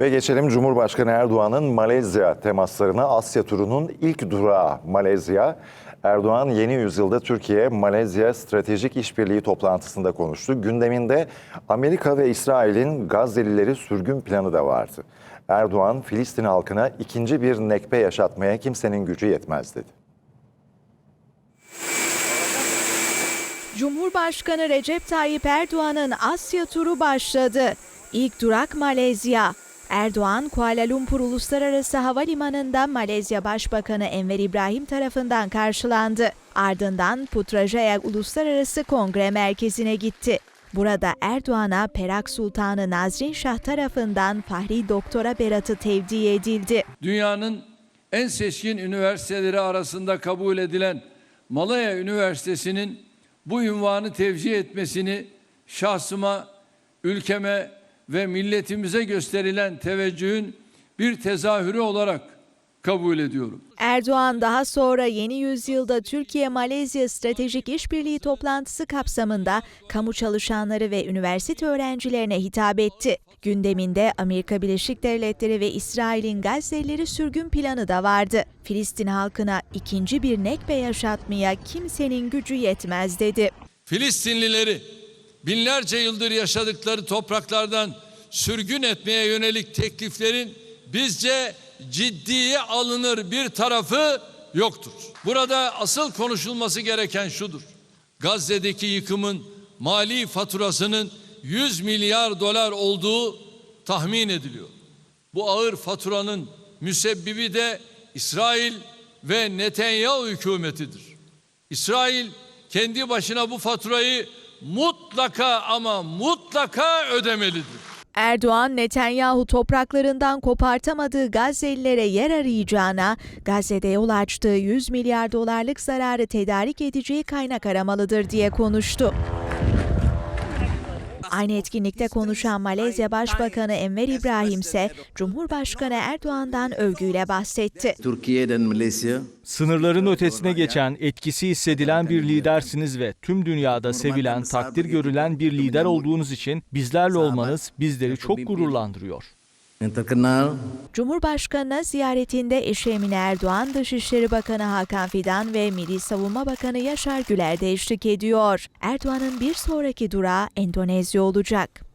Ve geçelim Cumhurbaşkanı Erdoğan'ın Malezya temaslarına Asya turunun ilk durağı Malezya. Erdoğan yeni yüzyılda Türkiye-Malezya stratejik işbirliği toplantısında konuştu. Gündeminde Amerika ve İsrail'in Gazze'lileri sürgün planı da vardı. Erdoğan, Filistin halkına ikinci bir nekbe yaşatmaya kimsenin gücü yetmez dedi. Cumhurbaşkanı Recep Tayyip Erdoğan'ın Asya turu başladı. İlk durak Malezya. Erdoğan, Kuala Lumpur Uluslararası Havalimanı'nda Malezya Başbakanı Enver İbrahim tarafından karşılandı. Ardından Putrajaya Uluslararası Kongre Merkezi'ne gitti. Burada Erdoğan'a Perak Sultanı Nazrin Şah tarafından Fahri Doktora Beratı tevdi edildi. dünyanın en seçkin üniversiteleri arasında kabul edilen Malaya Üniversitesi'nin bu ünvanı tevcih etmesini şahsıma, ülkeme ve milletimize gösterilen teveccühün bir tezahürü olarak kabul ediyorum. Erdoğan daha sonra yeni yüzyılda Türkiye-Malezya Stratejik İşbirliği toplantısı kapsamında kamu çalışanları ve üniversite öğrencilerine hitap etti. Gündeminde Amerika Birleşik Devletleri ve İsrail'in Gazze'lileri sürgün planı da vardı. Filistin halkına ikinci bir nekbe yaşatmaya kimsenin gücü yetmez dedi. Filistinlileri binlerce yıldır yaşadıkları topraklardan sürgün etmeye yönelik tekliflerin bizce ciddiye alınır bir tarafı yoktur. Burada asıl konuşulması gereken şudur. Gazze'deki yıkımın mali faturasının 100 milyar dolar olduğu tahmin ediliyor. Bu ağır faturanın müsebbibi de İsrail ve Netanyahu hükümetidir. İsrail kendi başına bu faturayı mutlaka ama mutlaka ödemelidir. Erdoğan, Netanyahu topraklarından kopartamadığı Gazze'lilere yer arayacağına, Gazze'de yol açtığı 100 milyar dolarlık zararı tedarik edeceği kaynak aramalıdır diye konuştu. Aynı etkinlikte konuşan Malezya Başbakanı Enver İbrahim ise Cumhurbaşkanı Erdoğan'dan övgüyle bahsetti. Türkiye dan Malaysia Sınırların ötesine geçen, etkisi hissedilen bir lidersiniz ve tüm dünyada sevilen, takdir görülen bir lider olduğunuz için bizlerle olmanız bizleri çok gururlandırıyor. Yang terkenal Cumhurbaşkanına ziyaretinde eşi Emine Erdoğan, Dışişleri Bakanı Hakan Fidan ve Milli Savunma Bakanı Yaşar Güler de eşlik ediyor. Erdoğan'ın bir sonraki durağı Endonezya olacak.